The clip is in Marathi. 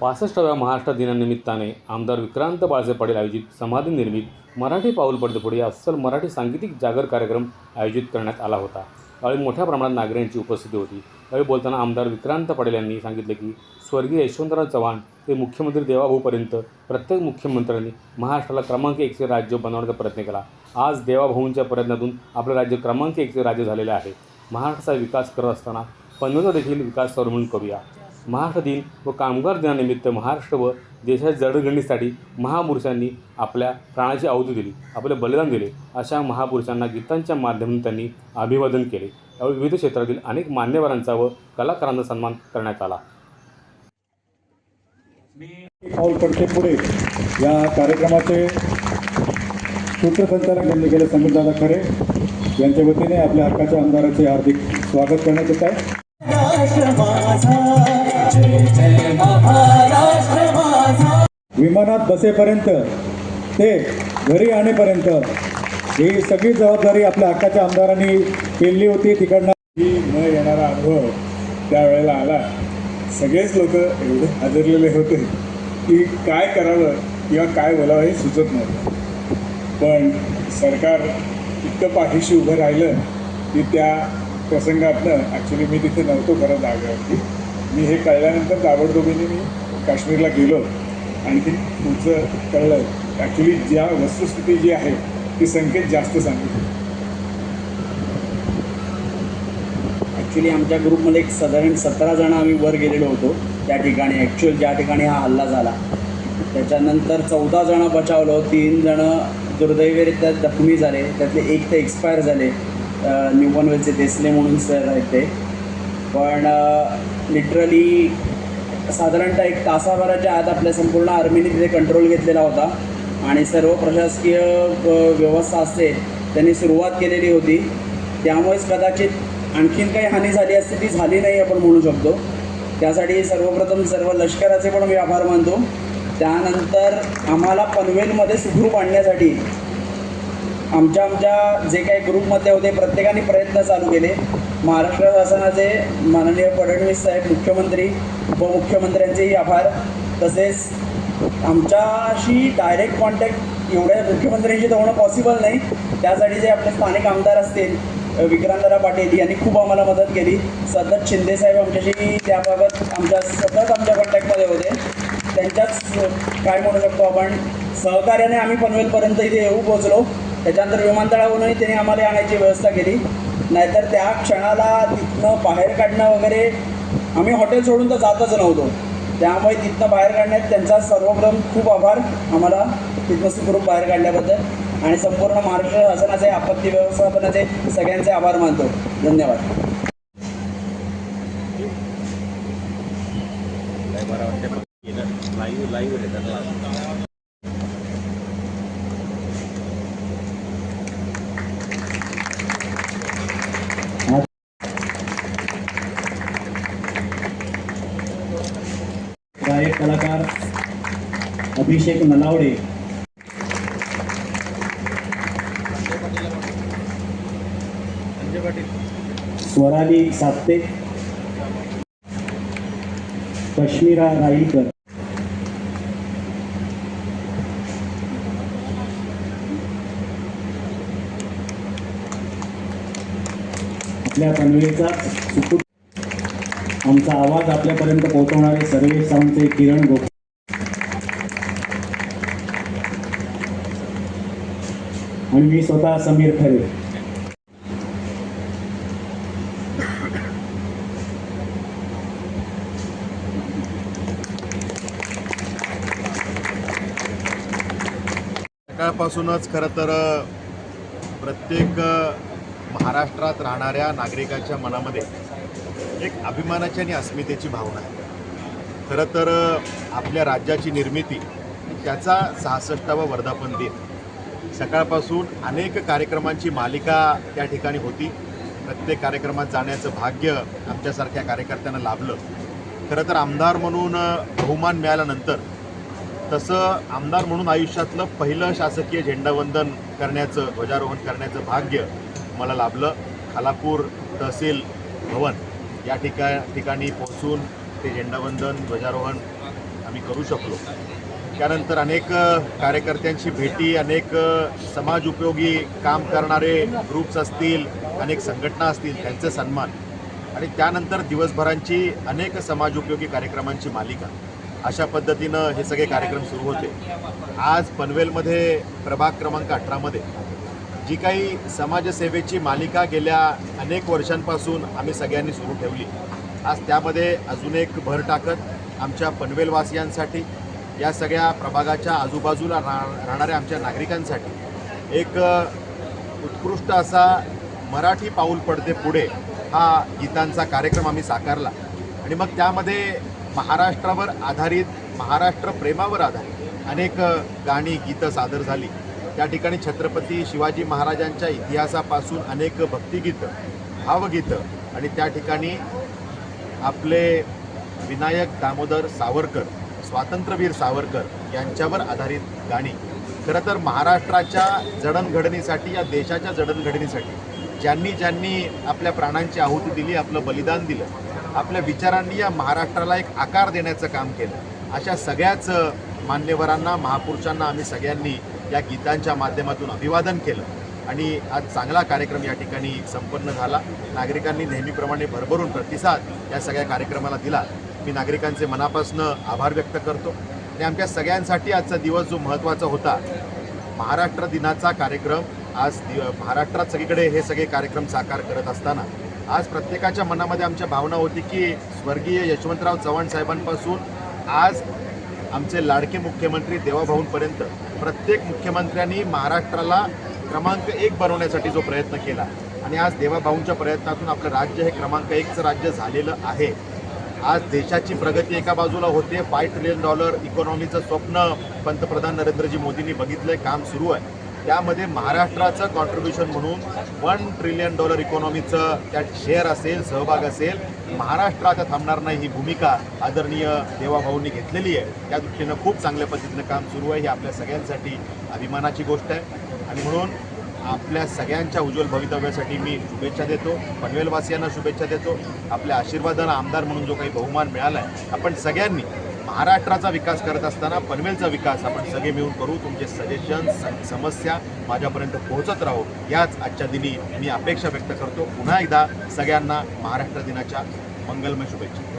पासष्टाव्या महाराष्ट्र दिनानिमित्ताने आमदार विक्रांत बाळसे पाटील आयोजित समाधी निर्मित मराठी पाऊल पडते पुढे अस्सल मराठी सांगीतिक जागर कार्यक्रम आयोजित करण्यात आला होता. यावेळी मोठ्या प्रमाणात नागरिकांची उपस्थिती होती. यावेळी बोलताना आमदार विक्रांत पाटील यांनी सांगितले की स्वर्गीय यशवंतराव चव्हाण ते मुख्यमंत्री देवाभाऊपर्यंत प्रत्येक मुख्यमंत्र्यांनी महाराष्ट्राला क्रमांक एकचे राज्य बनवण्याचा प्रयत्न केला. आज देवाभाऊंच्या प्रयत्नातून आपलं राज्य क्रमांक एकचे राज्य झालेले आहे. महाराष्ट्राचा विकास करत असताना पनवेलचा देखील विकास करू म्हणून करूया. महाराष्ट्र दिन व कामगार दिनानिमित्त महाराष्ट्र व देशाच्या जडणघडणीसाठी महापुरुषांनी आपल्या प्राणाची आहुती दिली आपले बलिदान दिले. अशा महापुरुषांना गीतांच्या माध्यमातून त्यांनी अभिवादन केले. यावेळी विविध क्षेत्रातील अनेक मान्यवरांचा व कलाकारांचा सन्मान करण्यात आला. पाऊल पडते पुढे. या कार्यक्रमाचे सूत्रसंचालक यांनी केले संगीतदादा खरे. यांच्या वतीने आपल्या हक्काच्या आमदाराचे हार्दिक स्वागत करण्यात येत आहे. विमानात बसेपर्यंत ते घरी आणेपर्यंत ही सगळी जबाबदारी आपल्या हक्काच्या आमदारांनी केली होती तिकडनं. ही न येणारा अनुभव त्यावेळेला आला. सगळेच लोक एवढे हादरलेले होते की काय करावं किंवा काय बोलावं हे सुचत नव्हतं. पण सरकार इतकं पाठीशी उभं राहिलं की त्या प्रसंगातनं ॲक्च्युली मी तिथे नव्हतो खरं जागेवरती. मी हे कळल्यानंतर ताबडतोबीने मी काश्मीरला गेलो. आणखी पुढचं कळलं. ॲक्च्युली ज्या वस्तुस्थिती जी आहे ती संकेत जास्त सांगितली ॲक्च्युली आमच्या ग्रुपमध्ये एक साधारण सतरा जण आम्ही वर गेलेलो होतो. त्या ठिकाणी ॲक्च्युअल ज्या ठिकाणी हा हल्ला झाला. त्याच्यानंतर चौदा जणं बचावलो. तीन जणं दुर्दैवरित्या जखमी झाले. त्यातले एक ते एक्सपायर झाले. न्यू वेलचे देसले म्हणून सर आहेत ते. पण लिटरली साधारणतः एक तासाभराच्या आत आपल्या संपूर्ण आर्मीने तिथे कंट्रोल घेतलेला होता. आणि सर्व प्रशासकीय व्यवस्था असते त्यांनी सुरुवात केलेली होती. त्यामुळेच कदाचित आणखीन काही हानी झाली असते ती झाली नाही आपण म्हणू शकतो. त्यासाठी सर्वप्रथम सर्व लष्कराचे पण मी आभार मानतो. त्यानंतर आम्हाला पनवेलमध्ये सुखरूप आणण्यासाठी आमच्या आमच्या जे काही ग्रुपमध्ये होते प्रत्येकाने प्रयत्न चालू केले. महाराष्ट्र शासनाचे माननीय फडणवीस साहेब मुख्यमंत्री उपमुख्यमंत्र्यांचेही आभार. तसेच आमच्याशी डायरेक्ट कॉन्टॅक्ट एवढ्या मुख्यमंत्र्यांशी तर होणं पॉसिबल नाही. त्यासाठी जे आपले स्थानिक आमदार असतील अ, विक्रांतरा पाटील यांनी खूप आम्हाला मदत केली. सतत शिंदेसाहेब आमच्याशी त्याबाबत आमच्या सतत आमच्या कॉन्टॅक्टमध्ये होते. त्यांच्याच काय म्हणू शकतो आपण सहकार्याने आम्ही पनवेलपर्यंत इथे येऊ पोहोचलो. त्याच्यानंतर विमानतळावरूनही त्यांनी आम्हाला आणायची व्यवस्था केली. नाहीतर त्या क्षणाला तिथनं बाहेर काढणं वगैरे आम्ही हॉटेल सोडून तर जातच नव्हतो. त्यामुळे तिथनं बाहेर काढण्यात त्यांचा सर्वप्रथम खूप आभार. आम्हाला तिथनं सुखरूप बाहेर काढल्याबद्दल. आणि संपूर्ण महाराष्ट्र शासनाचे आपत्ती व्यवस्थापनाचे सगळ्यांचे आभार मानतो. धन्यवाद. गायक अभिषेक नलावडे स्वराली साप्ते कश्मीरा राईकर. आपल्या पनवेलचा सुकुट आमचा आवाज आपल्यापर्यंत पोहोचवणारे सर्वे साऊंडचे किरण गोप आणि मी स्वतः समीर खरे. सकाळपासूनच खरं तर प्रत्येक महाराष्ट्रात राहणाऱ्या नागरिकाच्या मनामध्ये एक अभिमानाची आणि अस्मितेची भावना आहे. खरं तर आपल्या राज्याची निर्मिती त्याचा सहासष्टावा वर्धापन दिन सकाळपासून अनेक कार्यक्रमांची मालिका त्या ठिकाणी होती. प्रत्येक कार्यक्रमात जाण्याचं भाग्य आमच्यासारख्या कार्यकर्त्यांना लाभलं. खरं तर आमदार म्हणून बहुमान मिळाल्यानंतर तसं आमदार म्हणून आयुष्यातलं पहिलं शासकीय झेंडावंदन करण्याचं ध्वजारोहण करण्याचं भाग्य मला लाभलं. खालापूर तहसील भवन या ठिका ठिकाणी पोहोचून ते झेंडावंदन ध्वजारोहण आम्ही करू शकलो. त्यानंतर अनेक कार्यकर्त्यांची भेटी अनेक समाज उपयोगी काम करणारे ग्रुप्स असतील अनेक संघटना असतील त्यांचे सन्मान. आणि त्यानंतर दिवसभरांची अनेक समाज उपयोगी कार्यक्रमांची मालिका. अशा पद्धतीनं हे सगळे कार्यक्रम सुरू होते. आज पनवेलमध्ये प्रभाग क्रमांक अठरामध्ये जी काही समाजसेवेची मालिका गेल्या अनेक वर्षांपासून आम्ही सगळ्यांनी सुरू ठेवली. आज त्यामध्ये अजून एक भर टाकत आमच्या पनवेलवासियांसाठी या सगळ्या प्रभागाच्या आजूबाजूला रा राहणाऱ्या आमच्या नागरिकांसाठी एक उत्कृष्ट असा मराठी पाऊल पडते पुढे हा गीतांचा कार्यक्रम आम्ही साकारला. आणि मग त्यामध्ये महाराष्ट्रावर आधारित महाराष्ट्र प्रेमावर आधारित अनेक गाणी गीतं सादर झाली. त्या ठिकाणी छत्रपती शिवाजी महाराजांच्या इतिहासापासून अनेक भक्तिगीतं भावगीतं आणि त्या ठिकाणी आपले विनायक दामोदर सावरकर स्वातंत्र्यवीर सावरकर यांच्यावर आधारित गाणी. खरं तर महाराष्ट्राच्या जडणघडणीसाठी या देशाच्या जडणघडणीसाठी ज्यांनी ज्यांनी आपल्या प्राणांची आहुती दिली आपलं बलिदान दिलं आपल्या विचारांनी या महाराष्ट्राला एक आकार देण्याचं काम केलं अशा सगळ्याच मान्यवरांना महापुरुषांना आम्ही सगळ्यांनी या गीतांच्या माध्यमातून अभिवादन केलं. आणि आज चांगला कार्यक्रम या ठिकाणी संपन्न झाला. नागरिकांनी नेहमीप्रमाणे भरभरून प्रतिसाद या सगळ्या कार्यक्रमाला दिला. मी नागरिकांचे मनापासून आभार व्यक्त करतो. आणि आमच्या सगळ्यांसाठी आजचा दिवस जो महत्त्वाचा होता महाराष्ट्र दिनाचा कार्यक्रम आज दि महाराष्ट्रात सगळीकडे हे सगळे कार्यक्रम साकार करत असताना आज प्रत्येकाच्या मनामध्ये आमच्या भावना होती की स्वर्गीय यशवंतराव चव्हाण साहेबांपासून आज आमचे लाडके मुख्यमंत्री देवाभाऊंपर्यंत प्रत्येक मुख्यमंत्र्यांनी महाराष्ट्राला क्रमांक एक बनवण्यासाठी जो प्रयत्न केला. आणि आज देवाभाऊंच्या प्रयत्नातून आपलं राज्य हे क्रमांक एकचं राज्य झालेलं आहे. आज देशाची प्रगती एका बाजूला होते फाय ट्रिलियन डॉलर इकॉनॉमीचं स्वप्न पंतप्रधान नरेंद्रजी मोदींनी बघितलंय काम सुरू आहे. त्यामध्ये महाराष्ट्राचं कॉन्ट्रीब्युशन म्हणून वन ट्रिलियन डॉलर इकॉनॉमीचं त्यात शेअर असेल सहभाग असेल महाराष्ट्र आता थांबणार नाही ही भूमिका आदरणीय देवाभाऊंनी घेतलेली आहे. त्या दृष्टीनं खूप चांगल्या पद्धतीनं काम सुरू आहे ही आपल्या सगळ्यांसाठी अभिमानाची गोष्ट आहे. आणि म्हणून आपल्या सगळ्यांच्या उज्ज्वल भवितव्यासाठी मी शुभेच्छा देतो. पनवेलवासियांना शुभेच्छा देतो. आपल्या आशीर्वादानं आमदार म्हणून जो काही बहुमान मिळाला आहे आपण सगळ्यांनी महाराष्ट्राचा विकास करत असताना पनवेलचा विकास आपण सगळे मिळून करू. तुमचे सजेशन समस्या माझ्यापर्यंत पोहोचत राहो. याच आजच्या दिनी मी अपेक्षा व्यक्त करतो. पुन्हा एकदा सगळ्यांना महाराष्ट्र दिनाच्या मंगलमय शुभेच्छा.